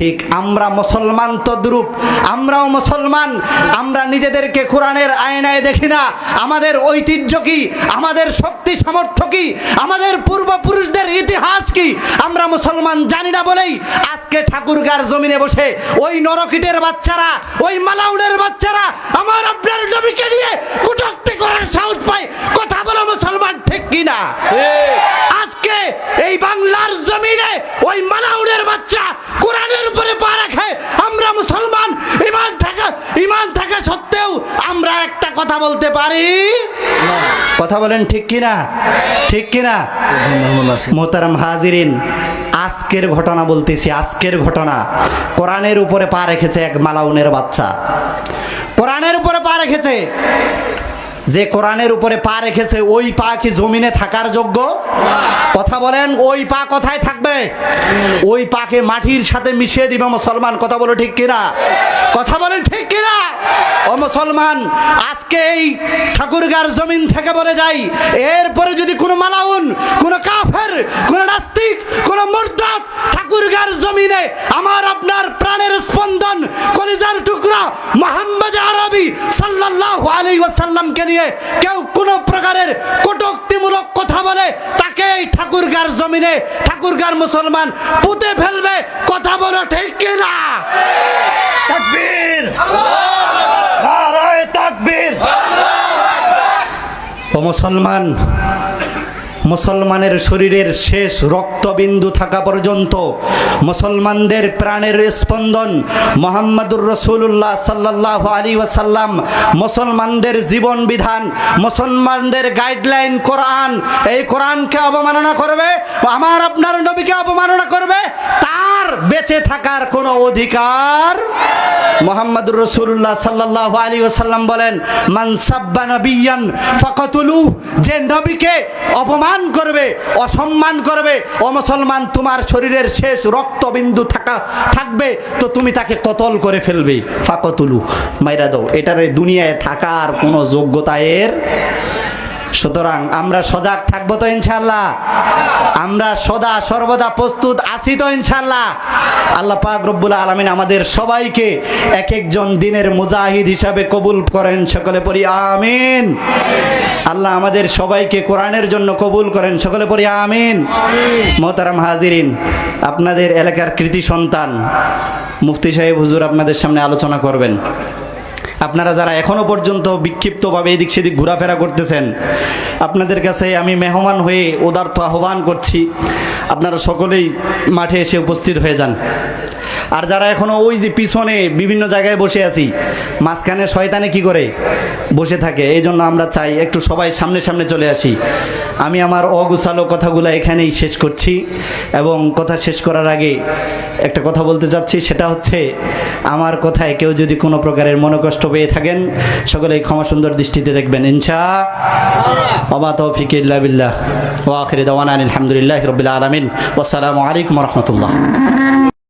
ঠিক আমরা মুসলমান তদ্রূপ আমরাও মুসলমান আমরা নিজেদেরকে কোরআনের আয়নায় দেখি না আমাদের ঐতিহ্য কি আমাদের শক্তি সামর্থ্য কি আমাদের পূর্বপুরুষদের ইতিহাস কি আমরা মুসলমান জানি না বলেই আজকে ঠাকুরগার জমিনে বসে ওই নরকিটের বাচ্চারা ওই মালাউনের বাচ্চারা আমার আপনার জমিকে নিয়ে কুটক্তি করার সাহস পায় কথা বলো মুসলমান ঠিক কিনা আজকে এই বাংলার জমিনে ওই মালাউনের বাচ্চা কোরআনের উপরে পা রাখে আমরা মুসলমান ইমান থাকা ইমান থাকা সত্ত্বেও আমরা একটা কথা বলতে পারি? কথা বলেন ঠিক কিনা? ঠিক কিনা? মোহতারাম হাজিরিন, আজকের ঘটনা বলতেছি, আজকের ঘটনা। কোরআনের উপরে পা রেখেছে এক মালাউনের বাচ্চা। কোরআনের উপরে পা রেখেছে যে কোরআনের উপরে পা রেখেছে, ওই পা কি জমিনে থাকার যোগ্য? কথা বলেন, ওই পা কোথায় থাকবে? ওই পাকে মাটির সাথে মিশিয়ে দিবে মুসলমান, কথা বলো ঠিক কিনা? কথা বলেন ঠিক কিনা? ও মুসলমান, আজকে এই ঠাকুরগার জমিন থেকে বলে যাই, এরপরে যদি কোনো মালাউন, কোনো কাফের, কোনো নাস্তিক, কোনো মুরদাদ ঠাকুরগার জমিনে আমার আপনার প্রাণের স্পন্দন, কলিজার টুকরা, মোহাম্মদ আরবি ওয়াসাল্লামকে নিয়ে কেউ কোনো প্রকারের কটুক্তিমূলক কথা বলে তাকে এই ঠাকুরগার জমিনে ঠাকুরগার মুসলমান পুঁতে ফেলবে কথা বলো ঠিক কিনা? তাকবীর। নারায়ে তাকবীর। ও মুসলমান মুসলমানের শরীরের শেষ রক্তবিন্দু থাকা পর্যন্ত মুসলমানদের প্রাণের স্পন্দন মোহাম্মদুর রসুল্লাহ সাল্লাহ আলী ওয়াসাল্লাম, মুসলমানদের জীবন বিধান, মুসলমানদের গাইডলাইন কোরআন, এই কোরআনকে অবমাননা করবে, আমার আপনার নবীকে অবমাননা করবে বেঁচে থাকার কোনো অধিকার? মোহাম্মদুর রসুল্লাহ সাল্লাহ আলী ওসাল্লাম বলেন মানসাব্বা নবিয়ান ফাকতুলু যে নবীকে অপমান করবে, অসম্মান করবে, ও মুসলমান, তোমার শরীরের শেষ রক্তবিন্দু থাকা, থাকবে, তো তুমি তাকে কতল করে ফেলবে? ফাকতুলু মাইরা দাও, এটার দুনিয়ায় থাকার কোনো যোগ্যতা এর সুতরাং আমরা সজাগ থাকব তো ইনশাল্লাহ আমরা সদা সর্বদা প্রস্তুত আছি তো ইনশাল্লাহ আল্লাহ পাক রব্বুল আলমিন আমাদের সবাইকে এক একজন দিনের মুজাহিদ হিসাবে কবুল করেন সকলে পড়ি, আমিন। আল্লাহ আমাদের সবাইকে কোরআনের জন্য কবুল করেন সকলে পড়ি, আমিন। মোহতারাম হাজিরিন, আপনাদের এলাকার কৃতি সন্তান মুফতি সাহেব হুজুর আপনাদের সামনে আলোচনা করবেন। আপনারা যারা এখনও পর্যন্ত বিক্ষিপ্তভাবে এদিক সেদিক ঘোরাফেরা করতেছেন, আপনাদের কাছে আমি মেহমান হয়ে উদার্থ আহ্বান করছি, আপনারা সকলেই মাঠে এসে উপস্থিত হয়ে যান। আর যারা এখনও ওই যে পিছনে বিভিন্ন জায়গায় বসে আছি, মাঝখানে শয়তানে কি করে? বসে থাকে। এই জন্য আমরা চাই একটু সবাই সামনে সামনে চলে আসি। আমি আমার অগুছালো কথাগুলো এখানেই শেষ করছি এবং কথা শেষ করার আগে একটা কথা বলতে চাচ্ছি, সেটা হচ্ছে আমার কথায় কেউ যদি কোনো প্রকারের মনোকষ্ট পেয়ে থাকেন, সকলেই ক্ষমা সুন্দর দৃষ্টিতে দেখবেন। ইনশা অবা তৌফিক ইল্লা বিল্লাহ। ওয়া আখিরি দাওয়ানা আলহামদুলিল্লাহ রবিল আলমিন। আসসালামু আলাইকুম রহমতুল্লাহ।